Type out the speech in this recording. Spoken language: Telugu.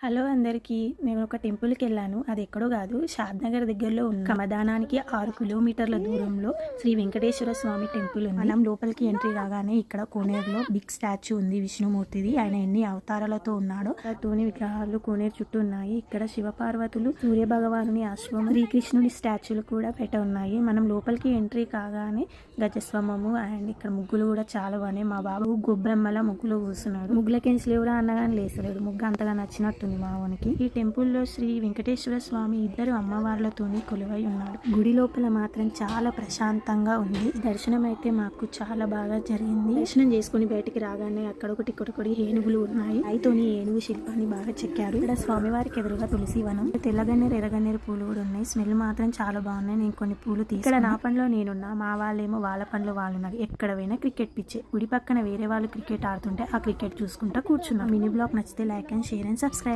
హలో అందరికీ నేను ఒక టెంపుల్కి వెళ్ళాను అది ఎక్కడో కాదు షాద్ నగర్ దగ్గరలో ఉన్న కమదానానికి ఆరు కిలోమీటర్ల దూరంలో శ్రీ వెంకటేశ్వర స్వామి టెంపుల్ ఉంది. మనం లోపలికి ఎంట్రీ కాగానే ఇక్కడ కోనేరులో బిగ్ స్టాచ్యూ ఉంది విష్ణుమూర్తిది. ఆయన ఎన్ని అవతారాలతో ఉన్నాడో తోని విగ్రహాలు కోనేరు చుట్టూ ఉన్నాయి. ఇక్కడ శివపార్వతులు సూర్య భగవానుని ఆశ్రమం శ్రీకృష్ణుడి స్టాచ్యూలు కూడా పెట్ట ఉన్నాయి. మనం లోపలికి ఎంట్రీ కాగానే గజస్వమము అండ్ ఇక్కడ ముగ్గులు కూడా చాలా బాగున్నాయి. మా బాబు గొబ్బెమ్మల ముగ్గులు కూర్చున్నాడు ముగ్గులకేం లేవురా అన్నగానే లేసలేడు ముగ్గు అంతగా నచ్చినట్టు నచ్చినట్టుంది మావనికి. ఈ టెంపుల్లో శ్రీ వెంకటేశ్వర స్వామి ఇద్దరు అమ్మవార్లతోని కొలువై ఉన్నాడు. గుడి లోపల మాత్రం చాలా ప్రశాంతంగా ఉంది. దర్శనం అయితే మాకు చాలా బాగా జరిగింది. దర్శనం చేసుకుని బయటికి రాగానే అక్కడ ఒకటి ఇక్కడ ఏనుగులు ఉన్నాయి. అయితోని ఏనుగు శిల్పాన్ని బాగా చెక్కారు. ఇక్కడ స్వామివారికి ఎదురుగా తులసి వనం. తెల్లగన్నేరు ఎర్రగన్నేరు పూలు కూడా ఉన్నాయి. స్మెల్ మాత్రం చాలా బాగున్నాయి. నేను కొన్ని పూలు తీసుకు ఇక్కడ నా పనిలో నేనున్నా. మా వాళ్ళేమో వాళ్ళ పనిలో వాళ్ళు ఉన్నారు. ఎక్కడ పోయినా క్రికెట్ పిచ్చే. గుడి పక్కన వేరే వాళ్ళు క్రికెట్ ఆడుతుంటే ఆ క్రికెట్ చూసుకుంటా కూర్చున్నాం. మినీ బ్లాగ్ నచ్చితే like and share and subscribe.